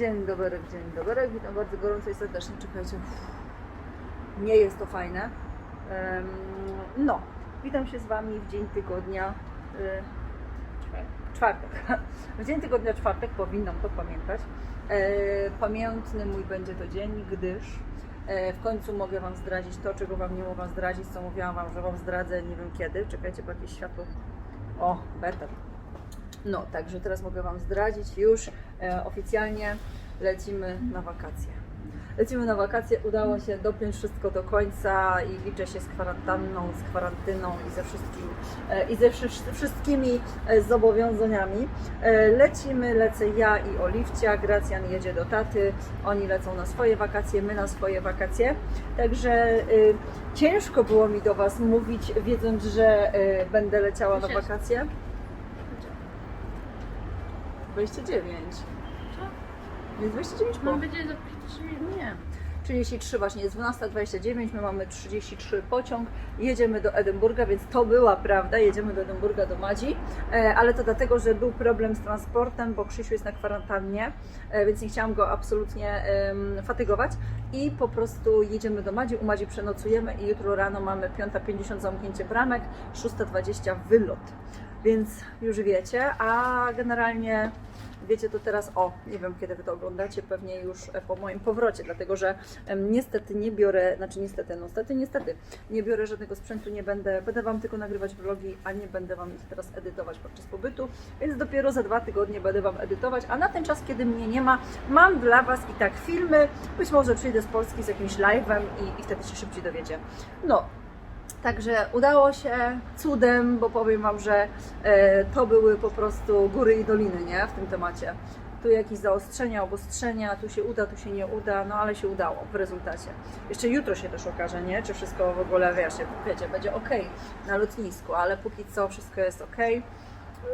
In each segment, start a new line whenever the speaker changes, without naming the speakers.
Dzień dobry, dzień dobry. Witam bardzo gorąco i serdecznie. Czekajcie. Nie jest to fajne. No, witam się z Wami w dzień tygodnia. y, Czwartek. W dzień tygodnia czwartek powinnam to pamiętać. E, Pamiętny mój będzie to dzień, gdyż e, w końcu mogę Wam zdradzić to, czego Wam nie mogłam zdradzić, co mówiłam Wam, że Wam zdradzę nie wiem kiedy. Czekajcie, bo jakieś światło. O, better. No, także teraz mogę Wam zdradzić już oficjalnie lecimy na wakacje. Lecimy na wakacje, udało się dopiąć wszystko do końca i liczę się z kwarantanną, z kwarantyną i ze wszystkim, e, i ze wszy- wszystkimi e, zobowiązaniami. E, Lecimy, lecę ja i Oliwcia, Gracjan jedzie do taty, oni lecą na swoje wakacje, my na swoje wakacje. Także y, ciężko było mi do Was mówić, wiedząc, że y, będę leciała na wakacje. 29. Jest 29 po.
Mam będzie za 3 minut.
Nie. 33 właśnie, jest 12.29, my mamy 33 pociąg, jedziemy do Edynburga, więc to była prawda, jedziemy do Edynburga, do Madzi, e, ale to dlatego, że był problem z transportem, bo Krzysiu jest na kwarantannie, e, więc nie chciałam go absolutnie fatygować i po prostu jedziemy do Madzi, u Madzi przenocujemy i jutro rano mamy 5.50 zamknięcie bramek, 6.20 wylot, więc już wiecie, a generalnie Wiecie to teraz, o, nie wiem kiedy Wy to oglądacie, pewnie już e, po moim powrocie, dlatego że niestety nie biorę, znaczy niestety, no niestety, niestety, nie biorę żadnego sprzętu, nie będę, będę Wam tylko nagrywać vlogi, a nie będę Wam ich teraz edytować podczas pobytu, więc dopiero za dwa tygodnie będę Wam edytować, a na ten czas, kiedy mnie nie ma, mam dla Was i tak filmy, być może przyjdę z Polski z jakimś live'em i, i wtedy się szybciej dowiecie. No, Także udało się cudem, bo powiem Wam, że e, to były po prostu góry i doliny, nie? W tym temacie. Tu jakieś zaostrzenia, obostrzenia, tu się uda, tu się nie uda, no ale się udało w rezultacie. Jeszcze jutro się też okaże, nie? Czy wszystko w ogóle, wiesz, wiecie, będzie ok na lotnisku, ale póki co wszystko jest ok.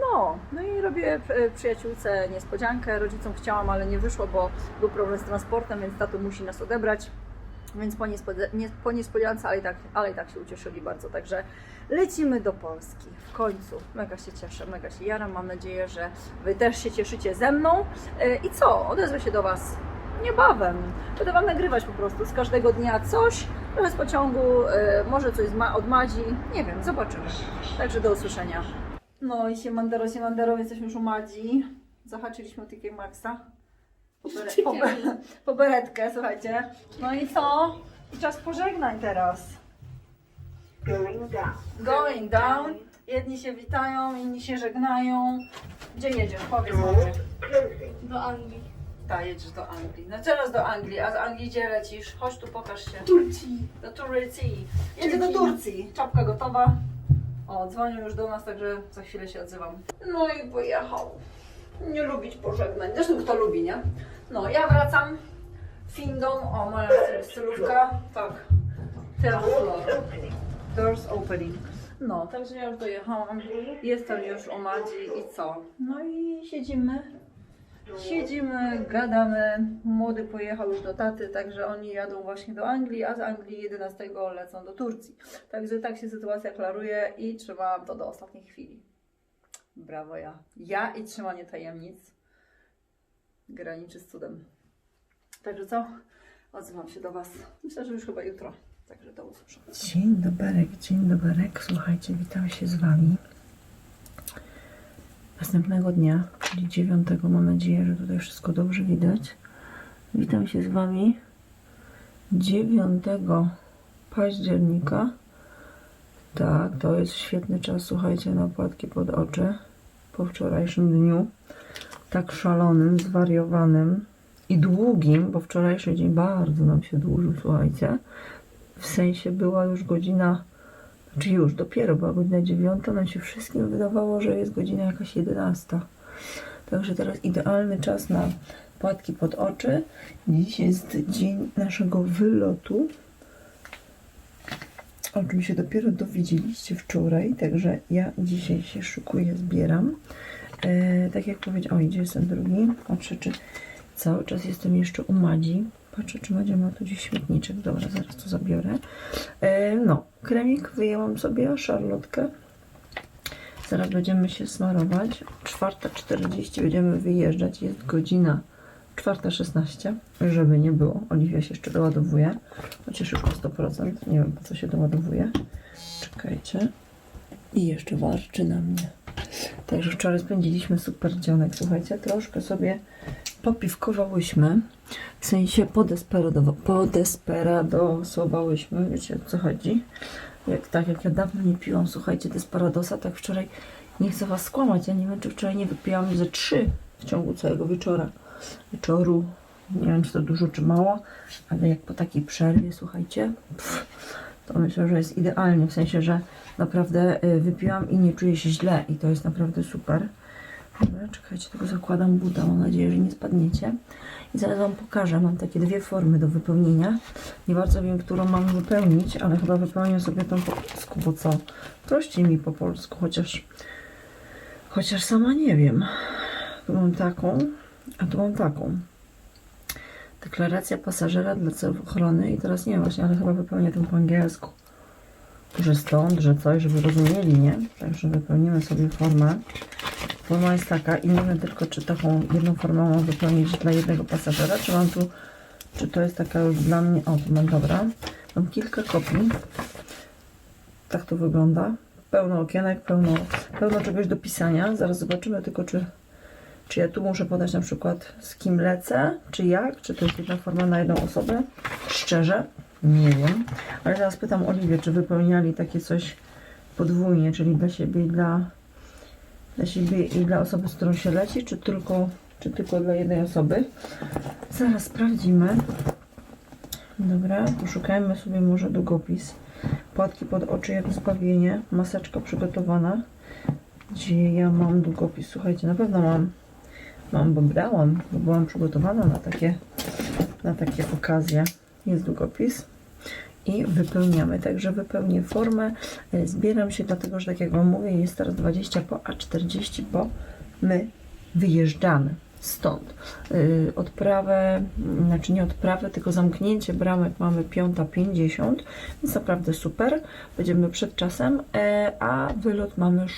No, no i robię e, przyjaciółce niespodziankę. Rodzicom chciałam, ale nie wyszło, bo był problem z transportem, więc tato musi nas odebrać. Więc po, niespodzia- nie, po niespodziance, ale i, tak, ale i tak się ucieszyli bardzo. Także lecimy do Polski. W końcu. Mega się cieszę, mega się jaram. Mam nadzieję, że Wy też się cieszycie ze mną. E, I co? Odezwę się do Was niebawem. Będę Wam nagrywać po prostu z każdego dnia coś. Trochę z pociągu, e, może coś od Madzi. Nie wiem, zobaczymy. Także do usłyszenia. No i siemandero, siemandero, jesteśmy już u Madzi. Zahaczyliśmy o TK Maxa. Po, bere, po, be- po beretkę, słuchajcie. No i co? I czas pożegnań teraz.
Going down.
Going down. Jedni się witają, inni się żegnają. Gdzie jedziesz? Powiedz.
Closing.
Do Anglii.
Tak, jedziesz do Anglii. No teraz do Anglii, a z Anglii gdzie lecisz? Chodź tu, pokaż się.
Turcji.
Do Turcji. Jedzie do Turcji. Czapka gotowa. O, dzwonią już do nas, także za chwilę się odzywam. No i pojechał. Nie lubić pożegnań. Zresztą kto lubi, nie? No, ja wracam. Findą. O, moja styl- stylówka. Tak. Teraz floor. Doors opening. No, także ja już dojechałam. Jestem już u Madzi i co? No i siedzimy. Siedzimy, gadamy. Młody pojechał już do taty, także oni jadą właśnie do Anglii, a z Anglii 11 lecą do Turcji. Także tak się sytuacja klaruje i trzymałam to do ostatniej chwili. Brawo ja. Ja i trzymanie tajemnic graniczy z cudem. Także co? Odzywam się do Was. Myślę, że już chyba jutro. Także do usłyszenia.
Dzień dobry, dzień dobry. Słuchajcie, witam się z Wami. Następnego dnia, czyli 9, mam nadzieję, że tutaj wszystko dobrze widać. Witam się z Wami 9 października. Tak, to jest świetny czas, słuchajcie, na płatki pod oczy po wczorajszym dniu. Tak szalonym, zwariowanym i długim, bo wczorajszy dzień bardzo nam się dłużył, słuchajcie. W sensie była już godzina, znaczy już dopiero była godzina dziewiąta, nam się wszystkim wydawało, że jest godzina jakaś jedenasta. Także teraz idealny czas na płatki pod oczy. Dziś jest dzień naszego wylotu, o czym się dopiero dowiedzieliście wczoraj, także ja dzisiaj się szykuję, zbieram. E, tak jak powiedziałam, o idzie jest ten drugi, patrzę czy cały czas jestem jeszcze u Madzi. Patrzę, czy Madzia ma tu gdzieś śmietniczek. Dobra, zaraz to zabiorę. E, no, kremik wyjęłam sobie, szarlotkę. Zaraz będziemy się smarować. 4.40 będziemy wyjeżdżać. Jest godzina
4.16, żeby nie było. Oliwia się jeszcze doładowuje, chociaż już o 100%. Nie wiem po co się doładowuje. Czekajcie. I jeszcze warczy na mnie. Także wczoraj spędziliśmy super dzionek. Słuchajcie, troszkę sobie popiwkowałyśmy. W sensie podesperadosowałyśmy. Wiecie o co chodzi? Jak, tak jak ja dawno nie piłam, słuchajcie, desperadosa, tak wczoraj nie chcę was skłamać. Ja nie wiem, czy wczoraj nie wypiłam ze trzy w ciągu całego wieczora. Wieczoru. Nie wiem, czy to dużo, czy mało, ale jak po takiej przerwie, słuchajcie, pff, to myślę, że jest idealnie. W sensie, że naprawdę y, wypiłam i nie czuję się źle i to jest naprawdę super. Dobra, czekajcie, tylko zakładam buta. Mam nadzieję, że nie spadniecie. I zaraz Wam pokażę. Mam takie dwie formy do wypełnienia. Nie bardzo wiem, którą mam wypełnić, ale chyba wypełnię sobie tą po polsku, bo co? Prościej mi po polsku, chociaż chociaż sama nie wiem. Tu mam taką, a tu mam taką. Deklaracja pasażera dla celów ochrony i teraz nie właśnie, ale chyba wypełnię tą po angielsku. Że stąd, że coś, żeby rozumieli, nie? Także wypełnimy sobie formę. Forma jest taka i nie wiem tylko, czy taką jedną formę mam wypełnić dla jednego pasażera, czy mam tu, czy to jest taka już dla mnie, o mam, dobra. Mam kilka kopii. Tak to wygląda. Pełno okienek, pełno, pełno czegoś do pisania. Zaraz zobaczymy tylko, czy, czy ja tu muszę podać na przykład z kim lecę, czy jak, czy to jest jedna forma na jedną osobę. Szczerze, nie wiem. Ale zaraz pytam Oliwię, czy wypełniali takie coś podwójnie, czyli dla siebie i dla, dla siebie i dla osoby, z którą się leci, czy tylko, czy tylko dla jednej osoby. Zaraz sprawdzimy. Dobra, poszukajmy sobie może długopis. Płatki pod oczy jak zbawienie. Maseczka przygotowana. Gdzie ja mam długopis? Słuchajcie, na pewno mam. Mam, bo brałam, bo byłam przygotowana na takie, na takie okazje. Jest długopis. I wypełniamy. Także wypełnię formę. E, Zbieram się, dlatego że tak jak Wam mówię, jest teraz 20 po, a 40 po. My wyjeżdżamy stąd. Yy, odprawę, znaczy nie odprawę, tylko zamknięcie bramek mamy 5.50, więc naprawdę super. Będziemy przed czasem, e, a wylot mamy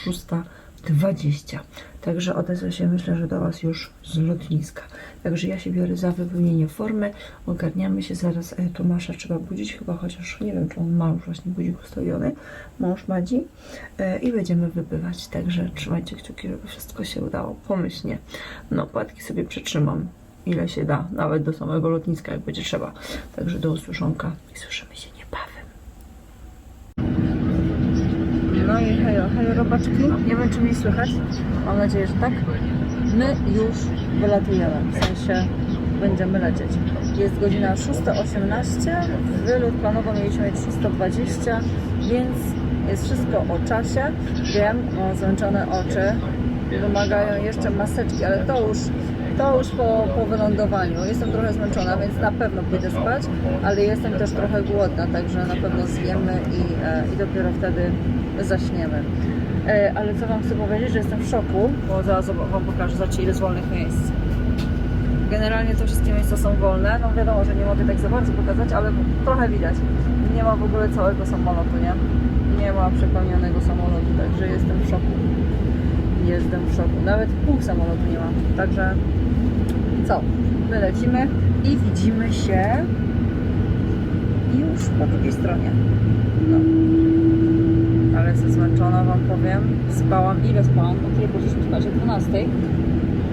6.20. Także odezwę się myślę, że do Was już z lotniska. Także ja się biorę za wypełnienie formy, ogarniamy się zaraz. E, Tomasza trzeba budzić chyba, chociaż nie wiem, czy on ma już właśnie budzik ustawiony. Mąż Madzi e, i będziemy wybywać. Także trzymajcie kciuki, żeby wszystko się udało pomyślnie. No, płatki sobie przetrzymam ile się da, nawet do samego lotniska, jak będzie trzeba. Także do usłyszonka i słyszymy się niebawem. No i hejo, hejo robaczki. Nie wiem, czy mnie słychać. Mam nadzieję, że tak. My już wylatujemy, w sensie będziemy lecieć. Jest godzina 6.18, wylut planowo mieliśmy mieć 6.20, więc jest wszystko o czasie. Wiem, mam zmęczone oczy, wymagają jeszcze maseczki, ale to już, to już po, po wylądowaniu. Jestem trochę zmęczona, więc na pewno pójdę spać, ale jestem też trochę głodna, także na pewno zjemy i, e, i dopiero wtedy zaśniemy. E, ale co Wam chcę powiedzieć, że jestem w szoku, bo zaraz Wam pokażę, zobaczcie ile jest wolnych miejsc. Generalnie to wszystkie miejsca są wolne, no wiadomo, że nie mogę tak za bardzo pokazać, ale trochę widać. Nie ma w ogóle całego samolotu, nie? Nie ma przepełnionego samolotu, także jestem w szoku. Jestem w szoku. Nawet pół samolotu nie ma. Także co? My lecimy i widzimy się już po drugiej stronie. No. Ale jestem zmęczona, Wam powiem. Spałam. Ile spałam? O której poszliśmy spać? O 12?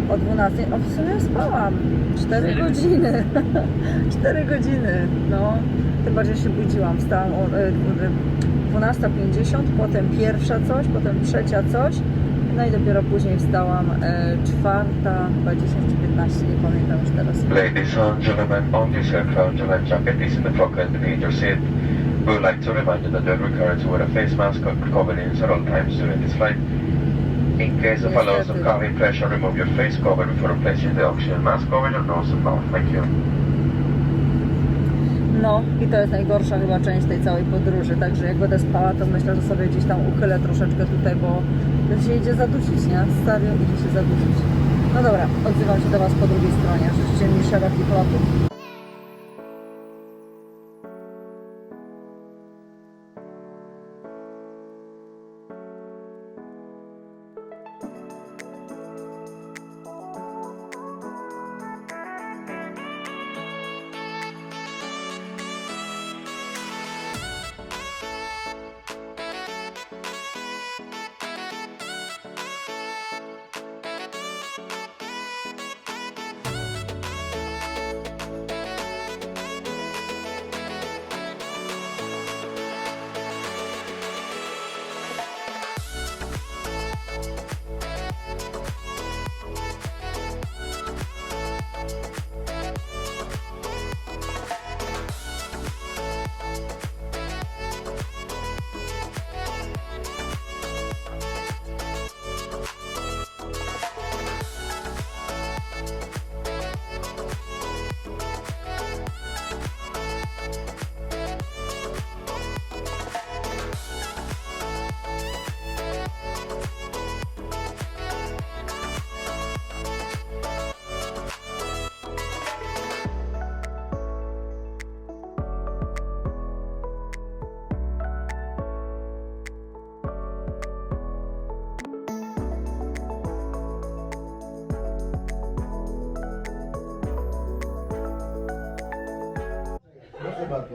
O 12? O, w sumie spałam. 4 godziny. 4 godziny. No. Tym bardziej się budziłam. Wstałam o e, dwu- 12.50, potem pierwsza coś, potem trzecia coś. No i dopiero później wstałam e, czwarta, chyba 10 czy 15, nie pamiętam już teraz.
Ladies and gentlemen, on this aircraft, your life jacket is in the pocket beneath your seat. We would like to remind you that you are required to wear a face mask or coverings at all times during this flight. In case of a loss of cabin pressure, remove your face cover before replacing the oxygen mask over your nose and mouth. Thank you.
No i to jest najgorsza chyba część tej całej podróży, także jak będę spała, to myślę, że sobie gdzieś tam uchylę troszeczkę tutaj, bo to się idzie zadusić, nie? Serio idzie się zadusić. No dobra, odzywam się do Was po drugiej stronie. Życzcie mi szerokich lotów.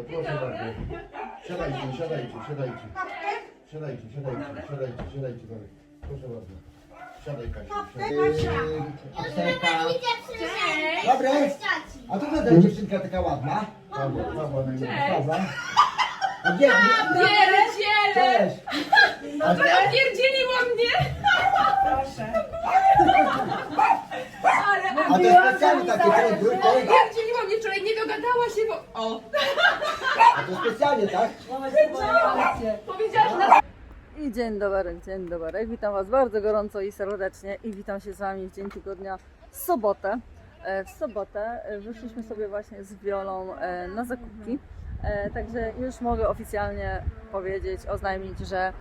Bardzo, proszę bardzo. Siadajcie, siadajcie, siadajcie. Siadajcie, siadajcie, siadajcie, siadajcie dalej. Proszę bardzo. Siadaj Kasiu. Yy. Dobre. A to co ta dziewczynka taka ładna? Pawła, Pawła na imię. Pawła. A gdzie?
Pierdziele!
Cześć. A,
Opierdzieliło mnie!
a to specjalnie takie tryby?
Opierdzieliło dogadała się, bo... O!
A to specjalnie, tak?
Powiedziałaś na...
I dzień dobry, dzień dobry. Witam Was bardzo gorąco i serdecznie i witam się z Wami w dzień tygodnia sobotę. E, W sobotę e, wyszliśmy sobie właśnie z Wiolą e, na zakupki. Także już mogę oficjalnie powiedzieć, oznajmić, że,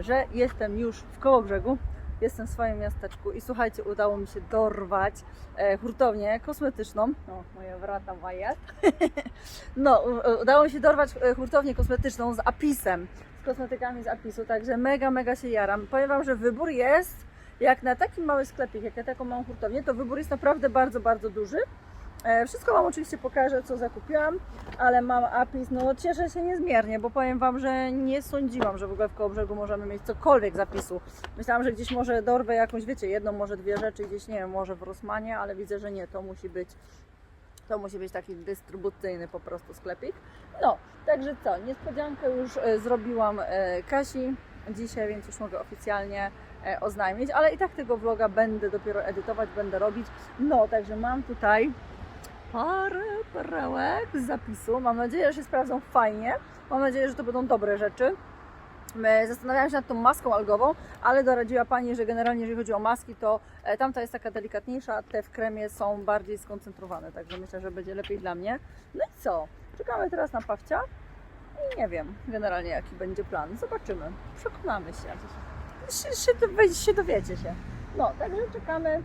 że jestem już w Kołobrzegu. Jestem w swoim miasteczku i słuchajcie, udało mi się dorwać e, hurtownię kosmetyczną. O, moja wrata Wyatt. No, udało mi się dorwać e, hurtownię kosmetyczną z apisem z kosmetykami z Apisu, także mega, mega się jaram. Powiem Wam, że wybór jest, jak na taki mały sklepik, jak na taką małą hurtownię, to wybór jest naprawdę bardzo, bardzo duży. E, Wszystko Wam oczywiście pokażę, co zakupiłam, ale mam Apis, no cieszę się niezmiernie, bo powiem Wam, że nie sądziłam, że w ogóle w Kołobrzegu możemy mieć cokolwiek z Apisu. Myślałam, że gdzieś może dorwę jakąś, wiecie, jedną, może dwie rzeczy, gdzieś, nie wiem, może w Rosmanie, ale widzę, że nie, to musi być to musi być taki dystrybucyjny po prostu sklepik. No, także co, niespodziankę już e, zrobiłam e, Kasi dzisiaj, więc już mogę oficjalnie oznajmić, ale i tak tego vloga będę dopiero edytować, będę robić. No, także mam tutaj parę perełek z zapisu. Mam nadzieję, że się sprawdzą fajnie. Mam nadzieję, że to będą dobre rzeczy. My Zastanawiałam się nad tą maską algową, ale doradziła Pani, że generalnie jeżeli chodzi o maski, to e, tamta jest taka delikatniejsza, a te w kremie są bardziej skoncentrowane, także myślę, że będzie lepiej dla mnie. No i co? Czekamy teraz na Pawcia i nie wiem generalnie jaki będzie plan. Zobaczymy, przekonamy się. Się, się, się dowiecie się. No, także czekamy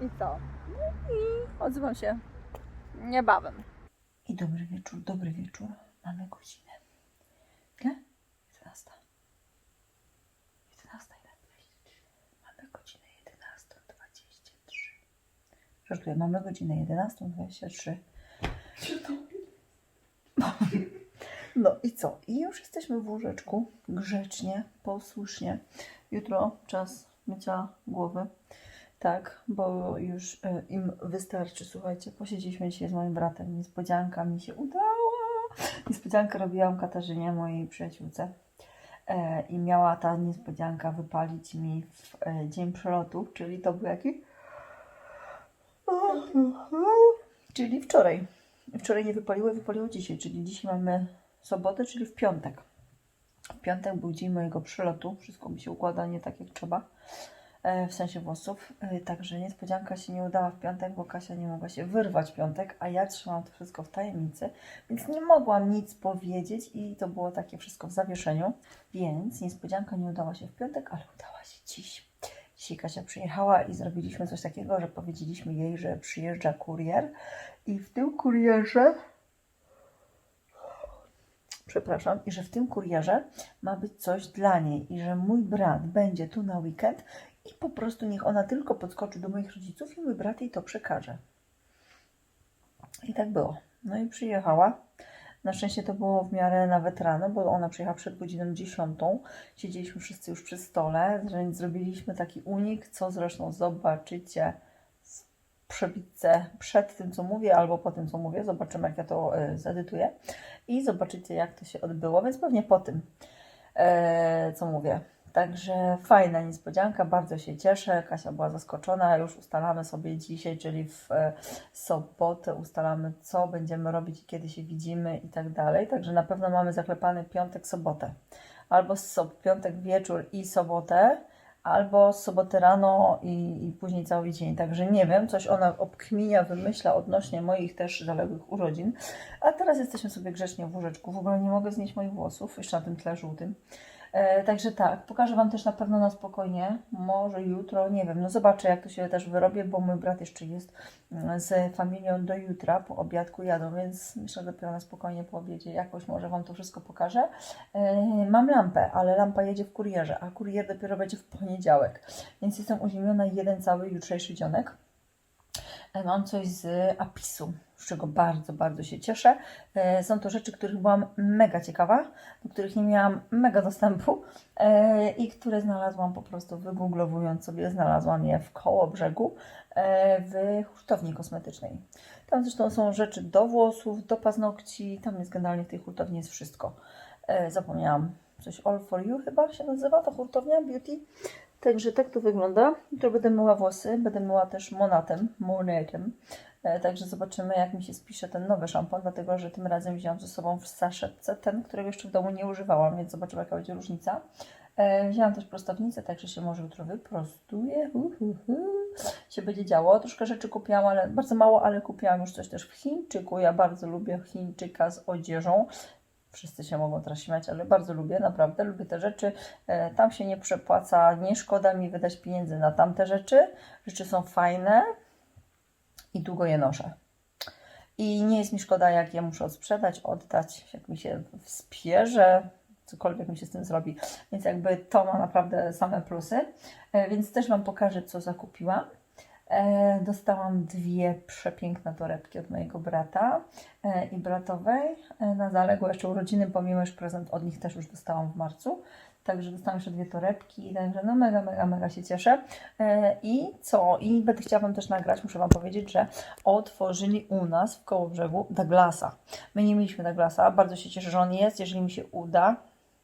i co? No i odzywam się niebawem.
I dobry wieczór, dobry wieczór. Mamy godzinę. Ile? 11. 11, 23. Mamy godzinę 11.23. Żartuję, mamy godzinę 11.23. No i co? I już jesteśmy w łóżeczku, grzecznie, posłusznie. Jutro czas mycia głowy. Tak, bo już e, im wystarczy. Słuchajcie, posiedzieliśmy dzisiaj z moim bratem. Niespodzianka mi się udała. Niespodziankę robiłam Katarzynie, mojej przyjaciółce. E, I miała ta niespodzianka wypalić mi w e, dzień przelotu, czyli to był jaki? Czyli wczoraj. Wczoraj nie wypaliło, wypaliło dzisiaj, czyli dzisiaj mamy sobotę, czyli w piątek. W piątek był dzień mojego przylotu. Wszystko mi się układa nie tak jak trzeba w sensie włosów. E, Także niespodzianka się nie udała w piątek, bo Kasia nie mogła się wyrwać w piątek, a ja trzymałam to wszystko w tajemnicy, więc nie mogłam nic powiedzieć i to było takie wszystko w zawieszeniu. Więc niespodzianka nie udała się w piątek, ale udała się dziś. Dzisiaj Kasia przyjechała i zrobiliśmy coś takiego, że powiedzieliśmy jej, że przyjeżdża kurier i w tym kurierze przepraszam, i że w tym kurierze ma być coś dla niej i że mój brat będzie tu na weekend i po prostu niech ona tylko podskoczy do moich rodziców i mój brat jej to przekaże. I tak było. No i przyjechała. Na szczęście to było w miarę nawet rano, bo ona przyjechała przed godziną 10. Siedzieliśmy wszyscy już przy stole, więc zrobiliśmy taki unik, co zresztą zobaczycie w przebitce przed tym, co mówię, albo po tym, co mówię. Zobaczymy, jak ja to y, zedytuję. I zobaczycie, jak to się odbyło, więc pewnie po tym, e, co mówię. Także fajna niespodzianka, bardzo się cieszę. Kasia była zaskoczona. Już ustalamy sobie dzisiaj, czyli w e, sobotę, ustalamy, co będziemy robić kiedy się widzimy i tak dalej. Także na pewno mamy zaklepany piątek, sobotę. Albo so, piątek wieczór i sobotę, albo z soboty rano i, i później cały dzień. Także nie wiem, coś ona obkminia, wymyśla odnośnie moich też zaległych urodzin. A teraz jesteśmy sobie grzecznie w łóżeczku. W ogóle nie mogę znieść moich włosów, jeszcze na tym tle żółtym. E, także tak, pokażę Wam też na pewno na spokojnie, może jutro, nie wiem, no zobaczę jak to się też wyrobię, bo mój brat jeszcze jest mm, z familią do jutra, po obiadku jadą, więc myślę, że dopiero na spokojnie po obiedzie jakoś może Wam to wszystko pokażę. E, mam lampę, ale lampa jedzie w kurierze, a kurier dopiero będzie w poniedziałek, więc jestem uziemiona jeden cały jutrzejszy dzionek. E, Mam coś z Apisu, z czego bardzo, bardzo się cieszę. E, Są to rzeczy, których byłam mega ciekawa, do których nie miałam mega dostępu e, i które znalazłam po prostu wygooglowując sobie, znalazłam je w koło brzegu e, w hurtowni kosmetycznej. Tam zresztą są rzeczy do włosów, do paznokci, tam jest generalnie w tej hurtowni jest wszystko. Zapomniałam, coś All For You chyba się nazywa, ta hurtownia Beauty. Także tak to wygląda. Jutro będę myła włosy, będę myła też monatem, monetem. E, Także zobaczymy, jak mi się spisze ten nowy szampon, dlatego że tym razem wziąłam ze sobą w saszetce ten, którego jeszcze w domu nie używałam, więc zobaczymy, jaka będzie różnica. E, Wzięłam też prostownicę, także się może jutro wyprostuję. Hu, hu, hu. Się będzie działo. Troszkę rzeczy kupiłam, ale bardzo mało, ale kupiłam już coś też w Chińczyku. Ja bardzo lubię Chińczyka z odzieżą. Wszyscy się mogą teraz śmiać, ale bardzo lubię, naprawdę lubię te rzeczy. E, Tam się nie przepłaca, nie szkoda mi wydać pieniędzy na tamte rzeczy. Rzeczy są fajne i długo je noszę. I nie jest mi szkoda, jak je muszę odsprzedać, oddać, jak mi się spierze, cokolwiek mi się z tym zrobi. Więc jakby to ma naprawdę same plusy. E, Więc też Wam pokażę, co zakupiłam. E, Dostałam dwie przepiękne torebki od mojego brata e, i bratowej na zaległe jeszcze urodziny, pomimo że prezent od nich też już dostałam w marcu. Także dostałam jeszcze dwie torebki, także no mega, mega, mega się cieszę. E, I co? I będę chciała Wam też nagrać, muszę Wam powiedzieć, że otworzyli u nas w Kołobrzegu Douglasa. My nie mieliśmy Douglasa, bardzo się cieszę, że on jest, jeżeli mi się uda,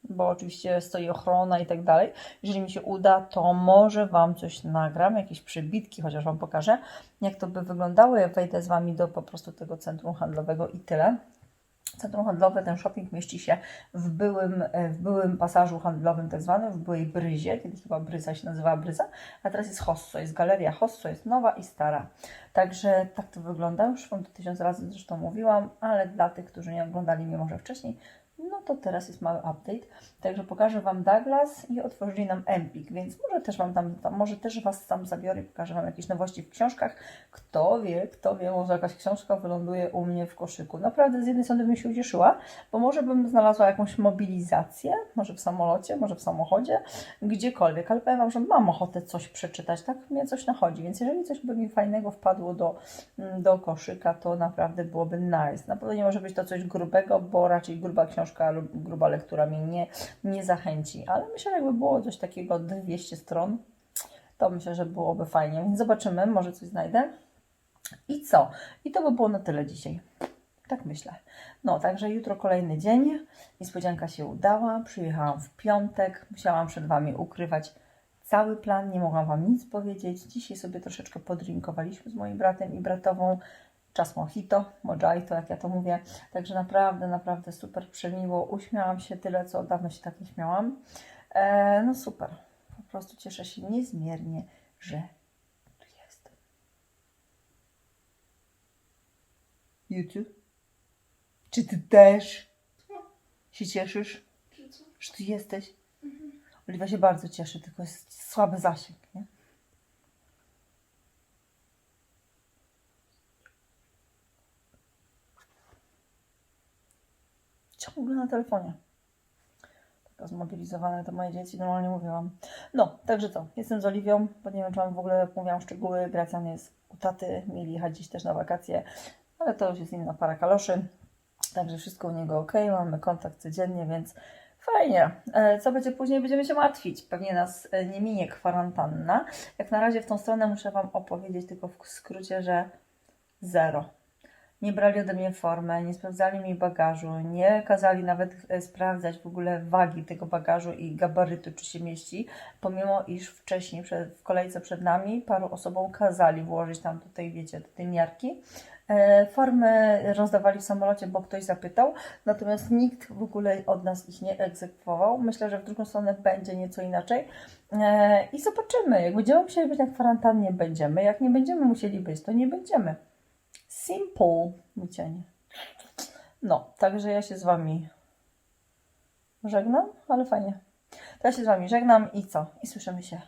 bo oczywiście stoi ochrona i tak dalej. Jeżeli mi się uda, to może Wam coś nagram, jakieś przybitki, chociaż Wam pokażę, jak to by wyglądało. Ja wejdę z Wami do po prostu tego centrum handlowego i tyle. Centrum handlowe, ten shopping mieści się w byłym, e, w byłym pasażu handlowym, tak zwanym, w byłej Bryzie, kiedyś chyba Bryza się nazywała Bryza, a teraz jest Hosso, jest galeria Hosso, jest nowa i stara. Także tak to wygląda, już Wam to tysiąc razy zresztą mówiłam, ale dla tych, którzy nie oglądali mnie może wcześniej, no to teraz jest mały update. Także pokażę Wam Douglas i otworzyli nam Empik, więc może też Wam tam, tam, może też Was tam zabiorę i pokażę Wam jakieś nowości w książkach. Kto wie, kto wie, może jakaś książka wyląduje u mnie w koszyku. Naprawdę z jednej strony bym się ucieszyła, bo może bym znalazła jakąś mobilizację, może w samolocie, może w samochodzie, gdziekolwiek, ale powiem Wam, że mam ochotę coś przeczytać, tak mnie coś nachodzi, więc jeżeli coś by mi fajnego wpadło do, do koszyka, to naprawdę byłoby nice. Na pewno nie może być to coś grubego, bo raczej gruba książka lub gruba lektura mnie nie, nie zachęci, ale myślę, że jakby było coś takiego 200 stron, to myślę, że byłoby fajnie, więc zobaczymy, może coś znajdę. I co? I to by było na tyle dzisiaj. Tak myślę. No, także jutro kolejny dzień. Niespodzianka się udała. Przyjechałam w piątek. Musiałam przed Wami ukrywać cały plan. Nie mogłam Wam nic powiedzieć. Dzisiaj sobie troszeczkę podrinkowaliśmy z moim bratem i bratową. Czas mojito, mojito, jak ja to mówię. Także naprawdę, naprawdę super przemiło. Uśmiałam się tyle, co dawno się tak nie śmiałam. E, no super. Po prostu cieszę się niezmiernie, że tu jestem. YouTube? Czy ty też się cieszysz, że tu jesteś? Oliwia się bardzo cieszy, tylko jest słaby zasięg, nie? Ciągle na telefonie. Taka zmobilizowane to moje dzieci, normalnie mówiłam. No, także co, jestem z Oliwią, bo nie wiem, czy Wam w ogóle mówiłam szczegóły. Gracjan jest u taty, mieli jechać dziś też na wakacje, ale to już jest inna para kaloszy. Także wszystko u niego ok, mamy kontakt codziennie, więc fajnie. E, Co będzie później? Będziemy się martwić. Pewnie nas e, nie minie kwarantanna. Jak na razie w tą stronę muszę Wam opowiedzieć tylko w skrócie, że zero. Nie brali ode mnie formę, nie sprawdzali mi bagażu, nie kazali nawet e, sprawdzać w ogóle wagi tego bagażu i gabarytu, czy się mieści, pomimo iż wcześniej w kolejce przed nami paru osobom kazali włożyć tam tutaj, wiecie, do tej miarki. E, Formy rozdawali w samolocie, bo ktoś zapytał, natomiast nikt w ogóle od nas ich nie egzekwował. Myślę, że w drugą stronę będzie nieco inaczej. E, I zobaczymy. Jak będziemy musieli być na kwarantannie, będziemy. Jak nie będziemy musieli być, to nie będziemy. Simple, cień. No, także ja się z Wami żegnam, ale fajnie. To ja się z Wami żegnam i co? I słyszymy się